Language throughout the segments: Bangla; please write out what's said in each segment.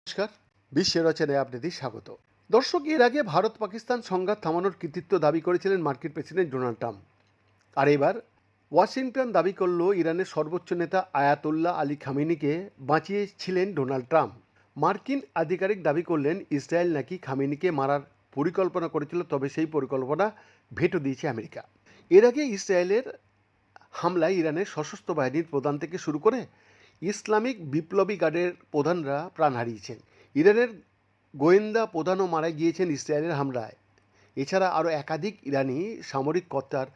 নমস্কার। বিশ্বের রচনায় আপনাদের স্বাগত। দর্শক, এর আগে ভারত পাকিস্তান সংঘাত থামানোর কৃতিত্ব দাবি করেছিলেন মার্কিন প্রেসিডেন্ট ডোনাল্ড ট্রাম্প। আর এবার ওয়াশিংটন দাবি করল ইরানের সর্বোচ্চ নেতা আয়াতুল্লাহ আলী খামেনিকে বাঁচিয়েছিলেন ডোনাল্ড ট্রাম্প। মার্কিন আধিকারিক দাবি করলেন, ইসরায়েল নাকি খামেনিকে মারার পরিকল্পনা করেছিল, তবে সেই পরিকল্পনা ভেটো দিয়েছে আমেরিকা। এর আগে ইসরায়েলের হামলায় ইরানের সশস্ত্র বাহিনীর প্রধান থেকে শুরু করে ইসলামিক বিপ্লবী গার্ডের প্রধানরা প্রাণ হারিয়েছেন। ইরানের গোয়েন্দা প্রধানও মারা গিয়েছেন ইসরায়েলের হামলায়। এছাড়া আরও একাধিক ইরানি সামরিক কর্তার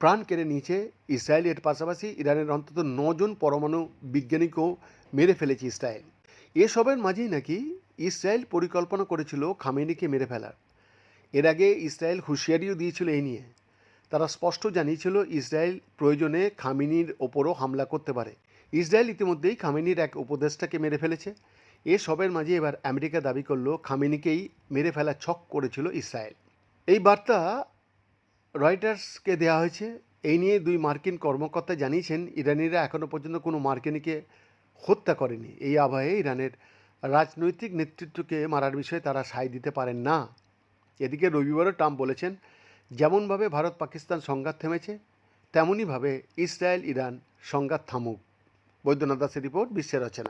প্রাণ কেড়ে নিয়েছে ইসরায়েল। এর পাশাপাশি ইরানের অন্তত নজন পরমাণু বিজ্ঞানীকেও মেরে ফেলেছে ইসরায়েল। এসবের মাঝেই নাকি ইসরায়েল পরিকল্পনা করেছিল খামেনিকে মেরে ফেলার। এর আগে ইসরায়েল হুঁশিয়ারিও দিয়েছিল এই নিয়ে। তারা স্পষ্ট জানিয়েছিল ইসরায়েল প্রয়োজনে খামিনির ওপরও হামলা করতে পারে। ইসরায়েল ইতিমধ্যেই খামেনির এক উপদেষ্টাকে মেরে ফেলেছে। এ সবের মাঝে এবার আমেরিকা দাবি করল, খামেনিকেই মেরে ফেলা ছক করেছিল ইসরায়েল। এই বার্তা রয়টার্সকে দেওয়া হয়েছে। এই নিয়ে দুই মার্কিন কর্মকর্তা জানিয়েছেন, ইরানিরা এখনও পর্যন্ত কোনো মার্কিনীকে হত্যা করেনি। এই আবহে ইরানের রাজনৈতিক নেতৃত্বকে মারার বিষয়ে তারা সায় দিতে পারেন না। এদিকে রবিবারও ট্রাম্প বলেছেন যেমনভাবে ভারত পাকিস্তান সংঘাত থেমেছে, তেমনইভাবে ইসরায়েল ইরান সংঘাত থামুক। বৈদ্যনাথ দাসের রিপোর্ট, বিশ্বের রচনা।